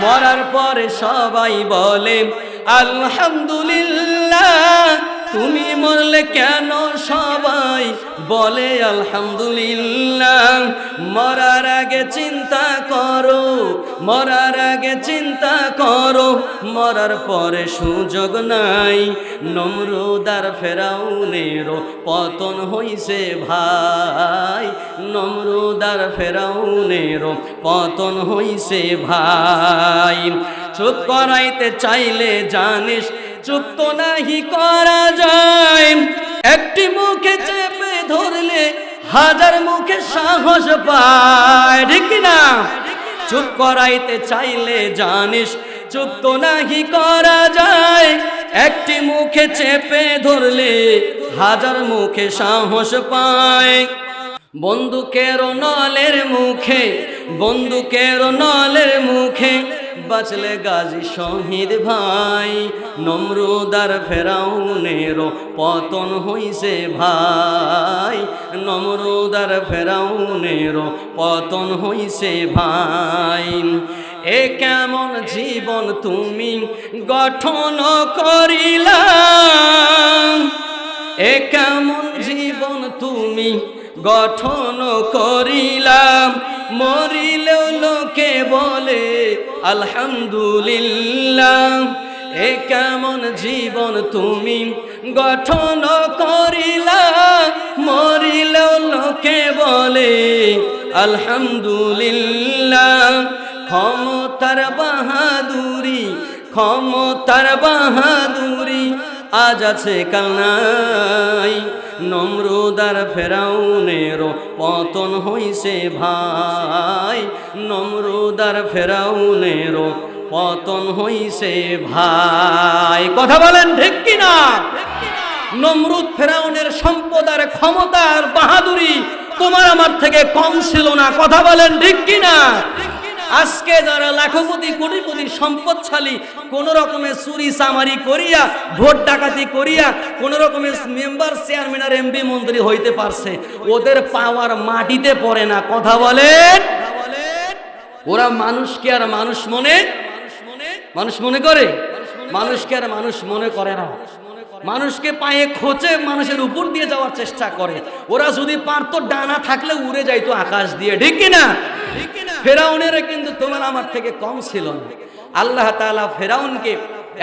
মরার পরে সবাই বলে আলহামদুলিল্লাহ তুমি মরলে কেন সবাই বলে, আলহামদুলিল্লাহ মরার আগে চিন্তা করো, মরার আগে চিন্তা করো, মরার পরে সুযোগ নাই। নমরুদার ফেরাউনের পতন হইছে ভাই, নমরুদার ফেরাউনের পতন হইছে ভাই। চুপ করাইতে চাইলে জানিস চুপ তো নাহি করা যায়। একটি মুখে চেপে ধরলে হাজার মুখে সাহস পায়। ঠিক না চুপ করাইতে চাইলে জানিস চুপ তো নাহি করা যায়। একটি মুখে চেপে ধরলে হাজার মুখে সাহস পায়। বন্দুকের নলের মুখে, বন্দুকের নলের মুখে বাঁচলে গাজী শহীদ ভাই, নমরুদার ফেরাউনের পতন হইছে ভাই, নমরুদার ফেরাউনের পতন হইছে ভাই। এ কেমন জীবন তুমি গঠন করিলাম এ কেমন জীবন তুমি গঠন করিলাম মরিলেও লোকে বলে, আলহামদুলিল্লাহ, এ কেমন জীবন তুমি? গঠন করিলাম মরিলেও লোকে বলে, আলহামদুলিল্লাহ, ক্ষমতার বাহাদুরি ক্ষমতার বাহাদুরি আজ আছে, কাল নাই। নমরুদার ফেরাউনের পতন হইছে ভাই। নমরুদার ফেরাউনের পতন হইছে ভাই। কথা বলেন ঠিক কিনা? নমরুদ ফেরাউনের সম্পদ আর ক্ষমতার বাহাদুরি তোমার আমার থেকে কম ছিল না। কথা বলেন ঠিক কিনা? আজকে যারা লাখপতি, কোটিপতি, সম্পদশালী কোন রকমের চুরি, চামারি করিয়া, ভোট ডাকাতি করিয়া কোন রকমের মেম্বার, চেয়ারম্যান আর এমপি মন্ত্রী হইতে পারছে, ওদের পাওয়ার মাটিতে পড়ে না। কথা বলেন? ওরা মানুষকে আর মানুষ মনে মানুষ মনে করে? মানুষকে আর মানুষ মনে করে না। মানুষকে পায়ে খোঁচে মানুষের উপর দিয়ে যাওয়ার চেষ্টা করে। ওরা যদি পারতো, ডানা থাকলে উড়ে যাইতো আকাশ দিয়ে। ঠিক কিনা? ফেরাউনের কিন্তু তোমার আমার থেকে কম ছিল না। আল্লাহ তাআলা ফেরাউনকে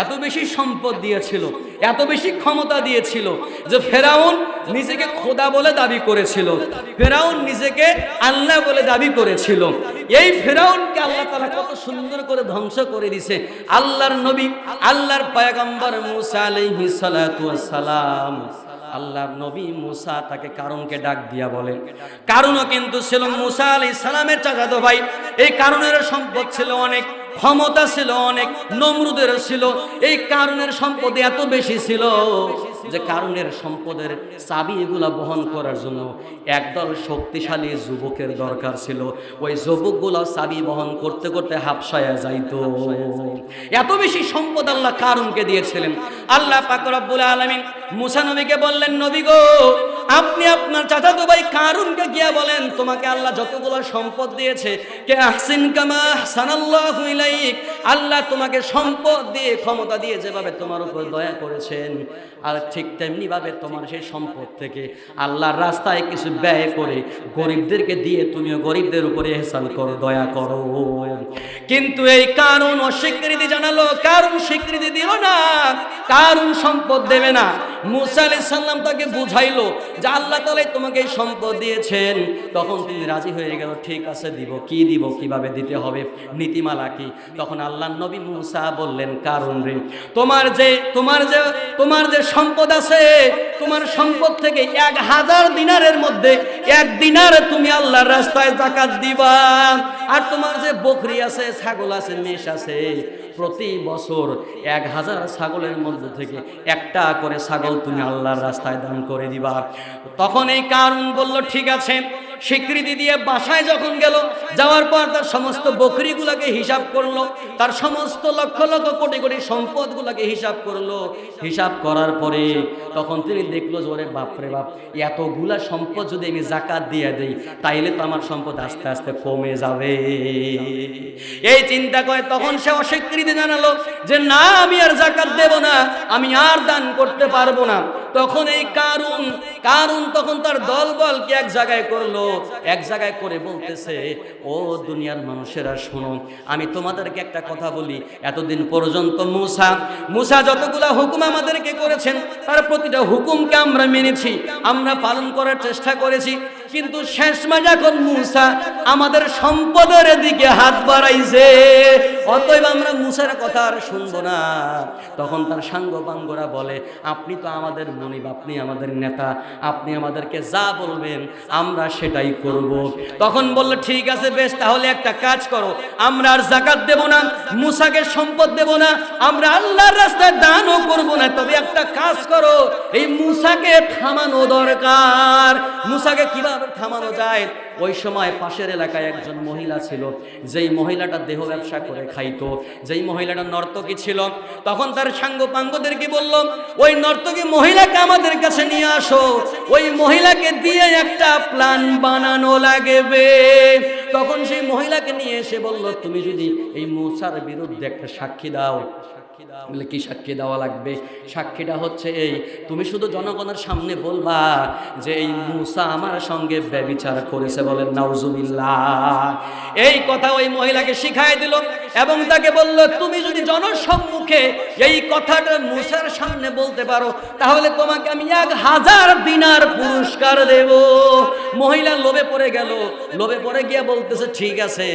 এত বেশি সম্পদ দিয়েছিল, এত বেশি ক্ষমতা দিয়েছিল যে ফেরাউন নিজেকে খোদা বলে দাবি করেছিল। ফেরাউন নিজেকে আল্লাহ বলে দাবি করেছিল। এই ফেরাউনকে আল্লাহ তাআলা কত সুন্দর করে ধ্বংস করে দিছে আল্লাহর নবী, আল্লাহর পয়গম্বর মুসা আলাইহিস সালাম। আল্লাহর নবী মুসা তাকে কারণকে ডাক দিয়া বলেন। কারণও কিন্তু ছিল মুসা আলী সালামের চাচাতো ভাই। এই কারণের সম্পদ ছিল অনেক, ক্ষমতা ছিল অনেক, নমরুদের ছিল। এই কারণের সম্পদ এত বেশি ছিল যে কারণের সম্পদের চাবি এগুলা বহন করার জন্য একদল শক্তিশালী যুবকের দরকার ছিল। ওই যুবকগুলো চাবি বহন করতে করতে হাফসায়া যাইত। এত বেশি সম্পদ আল্লাহ কারণকে দিয়েছিলেন। আল্লাহ পাক আব্বুল আলমিন মুসা নবীকে বললেন, নবী গো আপনি আপনার চাচাতো ভাই কারুনকে গিয়া বলেন, তোমাকে আল্লাহ যতগুলো সম্পদ দিয়েছে, কে আহসিন কামা সানাল্লাহু ইলাইক, আল্লাহ তোমাকে সম্পদ দিয়ে ক্ষমতা দিয়ে যেভাবে তোমার উপর দয়া করেছেন, আর ঠিক তেমনি ভাবে তোমার সেই সম্পদ থেকে আল্লাহর রাস্তায় কিছু ব্যয় করে গরিবদেরকে দিয়ে তুমিও গরিবদের উপরে এহসান করো, দয়া করো। কিন্তু এই কারণ অস্বীকৃতি জানালো, কারণ স্বীকৃতি দিল না, কারণ সম্পদ দেবে না। মুসা আলাইহিস সালাম তাকে বুঝাইলো যে আল্লাহ তালাই তোমাকে সম্পদ দিয়েছেন, তখন তিনি রাজি হয়ে গেল, ঠিক আছে, দিব। কি দিব, কীভাবে দিতে হবে, নীতিমালা কি? তখন আল্লাহ নবী মুসা বললেন, কারণ রে, তোমার যে তোমার যে তোমার যে সম্পদ আছে, তোমার সম্পদ থেকে এক হাজার দিনারের মধ্যে এক দিনার তুমি আল্লাহর রাস্তায় জাকাত দিবা। আর তোমার যে বকরি আছে, ছাগল আছে, মেষ আছে প্রতি বছর এক হাজার ছাগলের মধ্যে থেকে একটা করে ছাগল তুমি আল্লাহর রাস্তায় দান করে দিবা। তখন এই কারণ বলল, ঠিক আছে স্বীকৃতি দিয়ে বাসায় যখন গেল, যাওয়ার পর তার সমস্ত বকরিগুলাকে হিসাব করল, তার সমস্ত লক্ষ লক্ষ কোটি কোটি সম্পদগুলাকে হিসাব করল। হিসাব করার পরে তখন তিনি দেখল যে, ওরে বাপরে বাপ, এতগুলা সম্পদ যদি আমি জাকাত দিয়ে দেই, তাইলে তো আমার সম্পদ আস্তে আস্তে কমে যাবে। এই চিন্তা করে তখন সে অস্বীকৃতি জানালো যে, না, আমি আর জাকাত দেব না, আমি আর দান করতে পারব না। তখন এই কারুন কারুন তখন তার দল বলকে এক জায়গায় করল? এক জায়গায় করে বলতেছে, ও দুনিয়ার মানুষেরা, শোনো, আমি তোমাদেরকে একটা কথা বলি। এতদিন পর্যন্ত মুসা মুসা যতগুলা হুকুম আমাদেরকে করেছেন, তার প্রতিটা হুকুমকে আমরা মেনেছি, আমরা পালন করার চেষ্টা করেছি। কিন্তু শেষমা যখন মুসা আমাদের সম্পদের দিকে হাত বাড়াইছে অতএব আমরা মুসার কথা আর শুনব না। তখন তার সাঙ্গ পাঙ্গরা বলে, আপনি তো আমাদের মনিব, আপনি আমাদের নেতা, আপনি আমাদেরকে যা বলবেন আমরা সেটাই করব। তখন বলল, ঠিক আছে বেশ, তাহলে একটা কাজ করো, আমরা আর জাকাত দেব না, মুসাকে সম্পদ দেব না, আমরা আল্লাহর রাস্তায় দানও করব না, তবে একটা কাজ করো, এই মুসাকে থামানো দরকার। মুসাকে কীভাবে থামানো যায়? ওই সময় পাশের এলাকায় একজন মহিলা ছিল, যেই মহিলাটা দেহ ব্যবসা করে খাইতো, যেই মহিলাটা নর্তকী ছিল, তখন তার সাঙ্গ পাঙ্গদেরকে বলল, ওই নর্তকী মহিলাকে আমাদের কাছে নিয়ে আসো, ওই মহিলাকে দিয়ে একটা প্ল্যান বানানো লাগবে। তখন সেই মহিলাকে নিয়ে এসে বলল, তুমি যদি এই মুসার বিরুদ্ধে একটা সাক্ষী দাও বলে কি সাক্ষী দেওয়া লাগবে? সাক্ষীটা হচ্ছে এই, তুমি শুধু জনগণের সামনে বলবা যে এই মুসা আমার সঙ্গে ব্যবিচার করেছে বলেন নাউজুবিল্লাহ। এই কথা ওই মহিলাকে শিখাই দিল এবং তাকে বলল, তুমি যদি জনসম্মুখে এই কথাটা মুসার সামনে বলতে পারো, তাহলে তোমাকে আমি এক হাজার দিনার পুরস্কার দেব। মহিলা লোভে পড়ে গেল, লোভে পড়ে গিয়া বলতেছে, ঠিক আছে।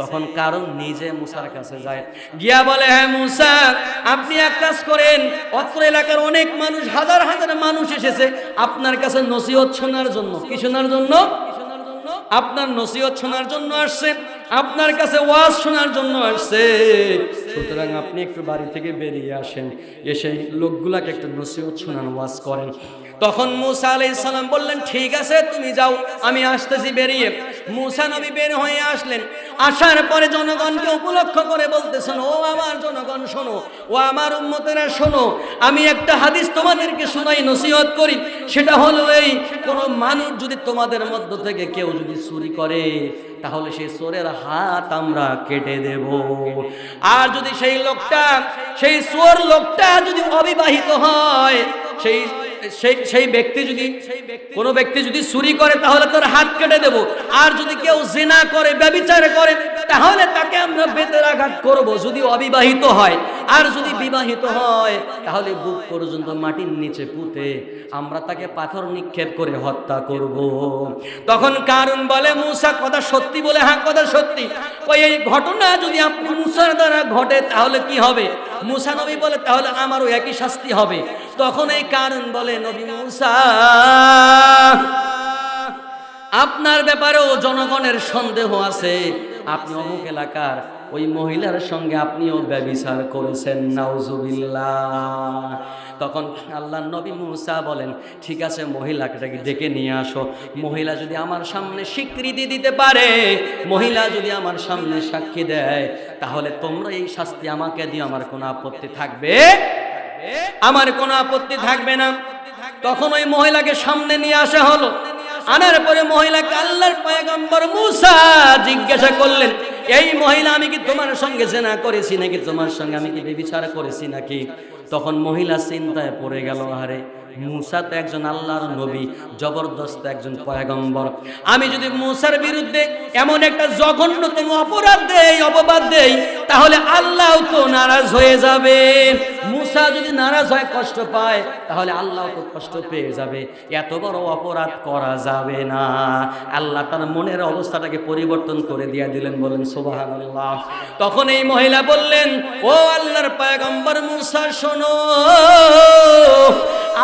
তখন কারণ নিজে মুসার কাছে যায়। গিয়া বলে হ্যাঁ মুসা, আপনি এক কাজ করেন, অত্র এলাকার অনেক মানুষ, হাজার হাজার মানুষ এসেছে, আপনার কাছে নসিহত শোনার জন্য। কি শোনার জন্য? আপনার নসিহত শোনার জন্য আসছে, আপনার কাছে ওয়াজ শোনার জন্য আসছে। সুতরাং আপনি একটু বাড়ি থেকে বেরিয়ে আসেন, এসে লোকগুলাকে একটু নসিহত শোনান ওয়াজ করেন। তখন মুসা আলাইহিস সালাম বললেন, ঠিক আছে, তুমি যাও, আমি আসতেছি বেরিয়ে। মুসা নবী বের হয়ে আসলেন। আসার পরে জনগণকে উপলক্ষ করে বলতেছেন, ও আমার জনগণ, শোনো, ও আমার উন্মতেরা শোনো, আমি একটা হাদিস তোমাদেরকে শোনাই, নসিহত করি। সেটা হলো এই, কোনো মানুষ যদি তোমাদের মধ্য থেকে কেউ যদি চুরি করে, তাহলে সেই চোরের হাত আমরা কেটে দেব। আর যদি সেই লোকটা, সেই চোর লোকটা যদি অবিবাহিত হয়, সেই সেই সেই ব্যক্তি যদি, কোনো ব্যক্তি যদি চুরি করে, তাহলে তার হাত কেটে দেব। আর যদি কেউ জেনা করে, ব্যবিচার করে তাহলে তাকে আমরা বেতের আঘাত করব যদি অবিবাহিত হয়। আর যদি বিবাহিত হয়, তাহলে বুক পর্যন্ত মাটির নিচে পুঁতে আমরা তাকে পাথর নিক্ষেপ করে হত্যা করব। তখন কারণ বলে, মুসা, কথা সত্যি বলে? হ্যাঁ কথা সত্যি। ওই, এই ঘটনা যদি আপনি মুসার দ্বারা ঘটে, তাহলে কি হবে? মুসা নবী বলে, তাহলে আমারও একই শাস্তি হবে। তখন এই কারণ বলে, নবী মুসা, আপনার ব্যাপারেও জনগণের সন্দেহ আছে। আপনি অমুক এলাকার, ওই মহিলার সঙ্গে আপনিও ব্যবিচার করেছেন, নাউজুবিল্লাহ। তখন আল্লাহ নবী মুসা বলেন, ঠিক আছে মহিলাটাকে ডেকে নিয়ে আসো। মহিলা যদি আমার সামনে স্বীকৃতি দিতে পারে, মহিলা যদি আমার সামনে সাক্ষী দেয়, তাহলে তোমরা এই শাস্তি আমাকে দিয়ে আমার কোনো আপত্তি থাকবে, আমার কোনো আপত্তি থাকবে না। তখন ওই মহিলাকে সামনে নিয়ে আসা হলো। আনার পরে মহিলাকে আল্লাহর পয়গম্বর মুসা জিজ্ঞাসা করলেন, এই মহিলা, আমি কি তোমার সঙ্গে জেনা করেছি নাকি? তোমার সঙ্গে আমি কি বেবিচার করেছি নাকি? তখন মহিলা চিন্তায় পড়ে গেল আরে মুসা তো একজন আল্লাহর নবী, জবরদস্ত একজন পয়গম্বর। আমি যদি মুসার বিরুদ্ধে এমন একটা জঘন্যতম অপরাধ দেই, অপবাদ দেই, তাহলে আল্লাহ তো নারাজ হয়ে যাবে। মুসা যদি নারাজ হয়, কষ্ট পায়, তাহলে আল্লাহ তো কষ্ট পেয়ে যাবে। এত বড় অপরাধ করা যাবে না। আল্লাহ তার মনের অবস্থাটাকে পরিবর্তন করে দিয়ে দিলেন, বলেন সোবাহান তখন এই মহিলা বললেন, ও আল্লাহর পায়গম্বর মুসা, শোনো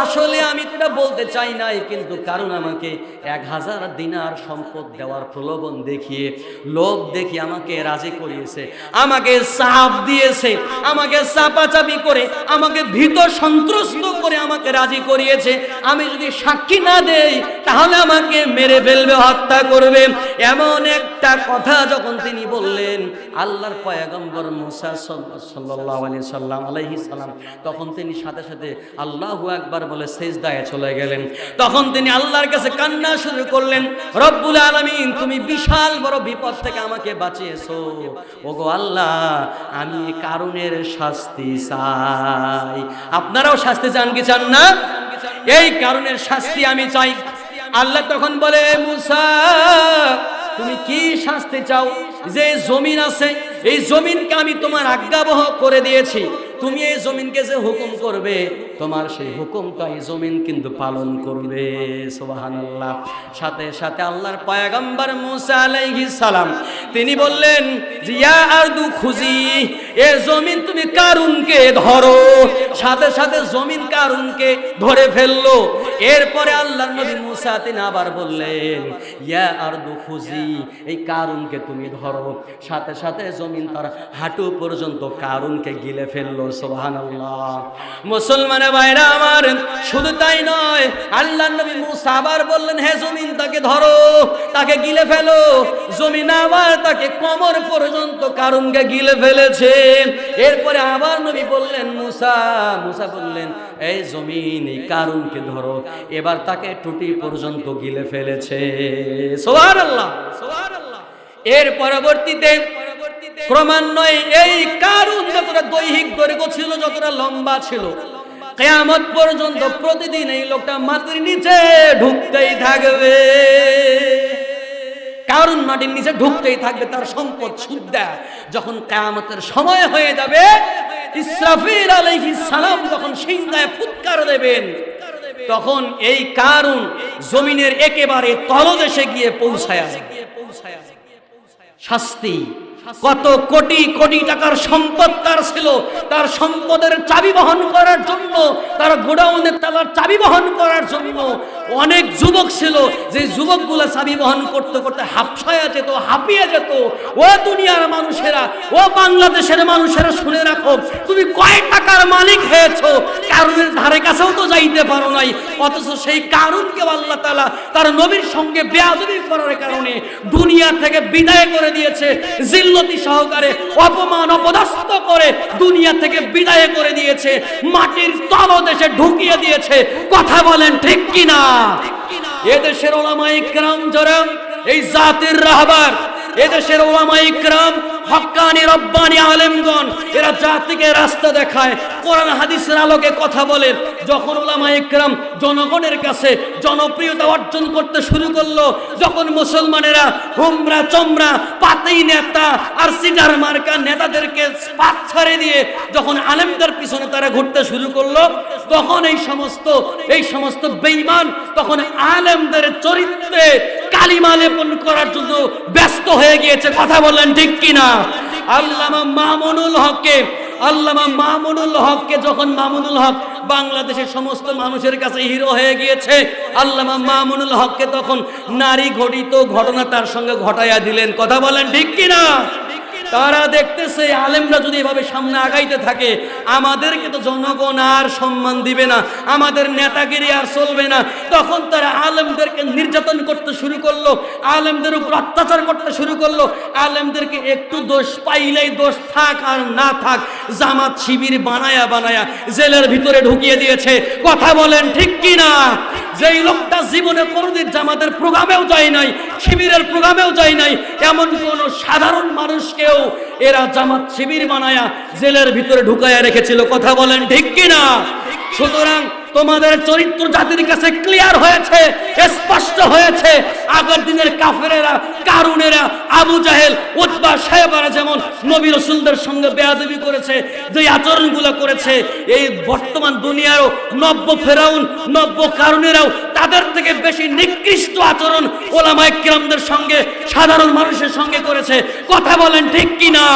আসলে আমি তো এটা বলতে চাই নাই, কিন্তু কারণ আমাকে এক হাজার দিনার সম্পদ দেওয়ার প্রলোভন দেখিয়ে, লোভ দেখি আমাকে রাজি করিয়েছে, আমাকে চাপ দিয়েছে, আমাকে চাপাচাপি করে, আমাকে ভীত সন্ত্রস্ত করে আমাকে রাজি করিয়েছে। আমি যদি সাক্ষী না দেই, তাহলে আমাকে মেরে ফেলবে, হত্যা করবে। এমন একটা কথা যখন তিনি বললেন, আল্লাহর পয়গম্বর মুসা সাল্লাল্লাহু আলাইহি সাল্লাম আলাইহি সালাম, তখন তিনি সাথে সাথে আল্লাহু আকবার বলে সেজদায় চলে গেলেন। তখন তিনি আল্লাহর কাছে কান্না শুরু করলেন, রব্বুল আলামিন, তুমি বিশাল বড় বিপদ থেকে আমাকে বাঁচিয়েছো। ওগো আল্লাহ, আমি এ কারণের শাস্তি চাই। আপনারাও শাস্তি চান কি চান না? এই কারণের শাস্তি আমি চাই। আল্লাহ তখন বলে মুসা, তুমি কি শাস্তি চাও? যে জমিন আছে, এই জমিনকে আমি তোমার আজ্ঞাবহ করে দিয়েছি। তুমি এই জমিনকে যে হুকুম করবে, তোমার সেই হুকুমটা এই জমিন কিন্তু পালন করবে। সোহান সাথে সাথে আল্লাহর পয়গম্বর মুসা আলাইহি সালাম তিনি বললেন যে ইয়া আরদু খুজি, এ জমিন তুমি কারুনকে ধরো? সাথে সাথে জমিন কারুনকে ধরে ফেলল। এরপরে আল্লাহ নবী মুসা তিনি আবার বললেন, ইয়া আরদু খুজি, এই কারুনকে তুমি ধরো। সাথে সাথে জমিন তার হাঁটু পর্যন্ত কারুনকে গিলে ফেলল, সুবহানাল্লাহ। মুসলমানের ভাইরা আমার, শুধু তাই নয়, আল্লাহ নবী মুসা আবার বললেন, হে জমিন তাকে ধরো, তাকে গিলে ফেলো। জমিন আবার তাকে কোমর পর্যন্ত কারুনকে গিলে ফেলেছে। এরপরে আবার নবী বললেন, মুসা মুসা বললেন, এই জমিন, এই কারুনকে ধরো। এবার তাকে টুটি পর্যন্ত গিলে ফেলেছে। সুবহানাল্লাহ সুবহানাল্লাহ। এর পরবর্তীতে ক্রমান্বয়ে এই কারণ যতটা দৈহিক দৈর্ঘ্য ছিল, যতটা লম্বা ছিল, কেয়ামত পর্যন্ত প্রতিদিন এই লোকটা মাটির নিচে ঢুকতেই থাকবে। কারণ মাটির নিচে ঢুকতেই থাকবে তার সম্পদ সুদ্দা যখন কেয়ামতের সময় হয়ে যাবে, ইসরাফিল আলাইহিস সালাম যখন সিংহায় ফুৎকার দেবেন, তখন এই কারণ জমিনের একেবারে তলদেশে গিয়ে পৌঁছায় শাস্তি কত কোটি কোটি টাকার সম্পদ তার ছিল। তার সম্পদের চাবি বহন করার জন্য, তার গোডাউনের তালার চাবি বহন করার জন্য অনেক যুবক ছিল। যে যুবকগুলো চাবি বহন করতে করতে হাফসায়া যেত, হাঁপিয়ে যেত। ও দুনিয়ার মানুষেরা, ও বাংলাদেশের মানুষেরা শুনে রাখো, তুমি কয় টাকার মালিক হয়েছো? কারণের ধারে কাছেও তো যাইতে পারো নাই। অথচ সেই কারণকে আল্লাহ তালা তার নবীর সঙ্গে বেয়াদবি করার কারণে দুনিয়া থেকে বিদায় করে দিয়েছে। জিল্লতি সহকারে, অপমান অপদস্থ করে দুনিয়া থেকে বিদায় করে দিয়েছে। মাটির তলদেশে ঢুকিয়ে দিয়েছে। কথা বলেন ঠিক কিনা? এদেশের ওলামাই ক্রাম, যারা এই জাতির রাহবার, এদেশের ওলামাই ইকরাম হক্কানি রব্বানি আলেমগণ, এরা জাতিকে রাস্তা দেখায়, কোরআন হাদিসের আলোকে কথা বলে। যখন ওলামা ইকরাম জনগণের কাছে জনপ্রিয়তা অর্জন করতে শুরু করল, যখন মুসলমানেরা হুমরা চমরা, পাতেই নেতা আর সিটার মার্কা নেতাদেরকে পাত ছাড়ে দিয়ে যখন আলেমদের পিছনে তারা ঘুরতে শুরু করল, তখন এই সমস্ত এই সমস্ত বেঈমান তখন আলেমদের চরিত্রে কালিমা লেপন করার জন্য ব্যস্ত হয়ে গিয়েছে। কথা বললেন ঠিক কিনা? আল্লামা মামুনুল হককে, আল্লামা মামুনুল হককে যখন মামুনুল হক বাংলাদেশের সমস্ত মানুষের কাছে হিরো হয়ে গিয়েছে, আল্লামা মামুনুল হককে তখন নারী ঘটিত ঘটনা তার সঙ্গে ঘটাইয়া দিলেন। কথা বলেন ঠিক কিনা? তারা দেখতেছে, আলেমরা যদি এভাবে সামনে আগাইতে থাকে, আমাদেরকে তো জনগণ আর সম্মান দিবে না, আমাদের নেতাগিরি আর চলবে না। তখন তারা আলেমদেরকে নির্যাতন করতে শুরু করল, আলেমদের উপর অত্যাচার করতে শুরু করল। আলেমদেরকে একটু দোষ পাইলেই দোষ থাক আর না থাক, জামাত শিবির বানায়া বানায়া জেলের ভিতরে ঢুকিয়ে দিয়েছে। কথা বলেন ঠিক কি না যেই লোকটা জীবনে কোনোদিন জামাতের প্রোগ্রামেও যায় নাই, শিবিরের প্রোগ্রামেও যায় নাই, এমন কোন সাধারণ মানুষকেও এরা জামাত শিবির বানায়া জেলের ভিতরে ঢুকায়া রেখেছিল। কথা বলেন ঠিক কিনা? সুতরাং তোমাদের চরিত্র জাতির কাছে ক্লিয়ার হয়েছে, স্পষ্ট হয়েছে। আগের দিনের কাফেরেরা, কারুনেরা, আবু জাহেল উতবা সাহেবারা যেমন নবী রসুলদের সঙ্গে বেয়াদবি করেছে, যে আচরণগুলো করেছে, এই বর্তমান দুনিয়ারও নব্য ফেরাউন, নব্য কারুনেরাও তাদের থেকে বেশি নিকৃষ্ট আচরণ ওলামা ইকরামদের সঙ্গে, সাধারণ মানুষের সঙ্গে করেছে। কথা বলেন ঠিক কি না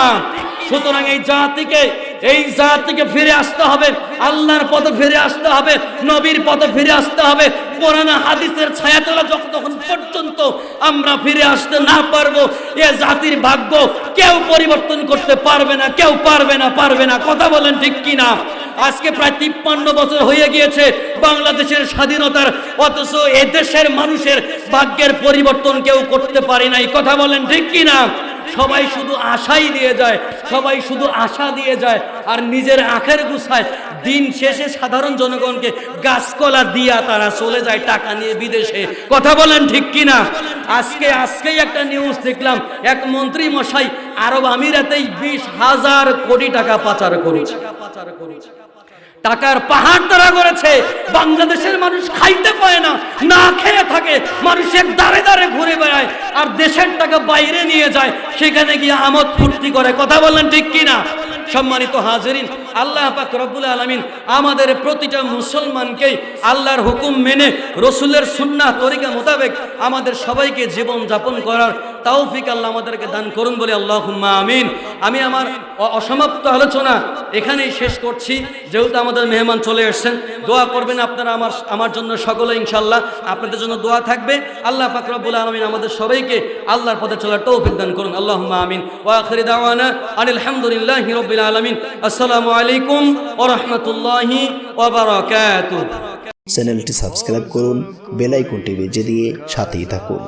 সুতরাং এই জাতিকে এই জাতিকে ফিরে আসতে হবে, আল্লাহর পথে ফিরে আসতে হবে, নবীর পথে ফিরে আসতে হবে কোরআন হাদিসের ছায়াতলা যতক্ষণ পর্যন্ত আমরা ফিরে আসতে না পারব, এ জাতির ভাগ্য কেউ পরিবর্তন করতে পারবে না, কেউ পারবে না পারবে না। কথা বলেন ঠিক কি না আজকে প্রায় তিপ্পান্ন বছর হয়ে গিয়েছে বাংলাদেশের স্বাধীনতার, অথচ এ দেশের মানুষের ভাগ্যের পরিবর্তন কেউ করতে পারে নাই। কথা বলেন ঠিক কি না সবাই শুধু আশাই দিয়ে যায়, সবাই শুধু আশা দিয়ে যায়, আর নিজের আখের গুছায় দিন শেষে সাধারণ জনগণকে গাছকলা দিয়া তারা চলে যায় টাকা নিয়ে বিদেশে। কথা বলেন ঠিক কিনা? আজকে, আজকেই একটা নিউজ দেখলাম, এক মন্ত্রী মশাই আরব আমিরাতেই বিশ হাজার কোটি টাকা পাচার করেছে। টাকার পাহাড় তারা করেছে। বাংলাদেশের মানুষ খাইতে পায় না না খেয়ে থাকে। মানুষের দাঁড়ে দাঁড়ে ঘুরে বেড়ায় আর দেশের টাকা বাইরে নিয়ে যায়। সেখানে গিয়ে আমোদ ফুর্তি করে। কথা বললেন ঠিক কিনা? সম্মানিত হাজরিন, আল্লাহ পাক রব্বুল আলমিন আমাদের প্রতিটা মুসলমানকেই আল্লাহর হুকুম মেনে রসুলের সুন্না তরিকা মোতাবেক আমাদের সবাইকে জীবন যাপন করার তৌফিক আল্লাহ আমাদেরকে দান করুন বলে আল্লাহ আমিন। আমি আমার অসমাপ্ত আলোচনা এখানেই শেষ করছি। যেহেতু আমাদের মেহমান চলে এসেছেন, দোয়া করবেন আপনারা আমার আমার জন্য সকলে ইনশাল্লাহ আপনাদের জন্য দোয়া থাকবে। আল্লাহ পাক রব্বুল আলমিন আমাদের সবাইকে আল্লাহর পথে চলার তৌফিক দান করুন। আল্লাহ আমিন। ওয়াখির দাওয়ানা আনিল হামদুলিল্লাহি রব্বিল আলামিন। আসসালামু আলাইকুম ওয়া রাহমাতুল্লাহি চ্যানেলটি সাবস্ক্রাইব করুন, বেল আইকনটি বেজে দিয়ে সাথেই থাকুন।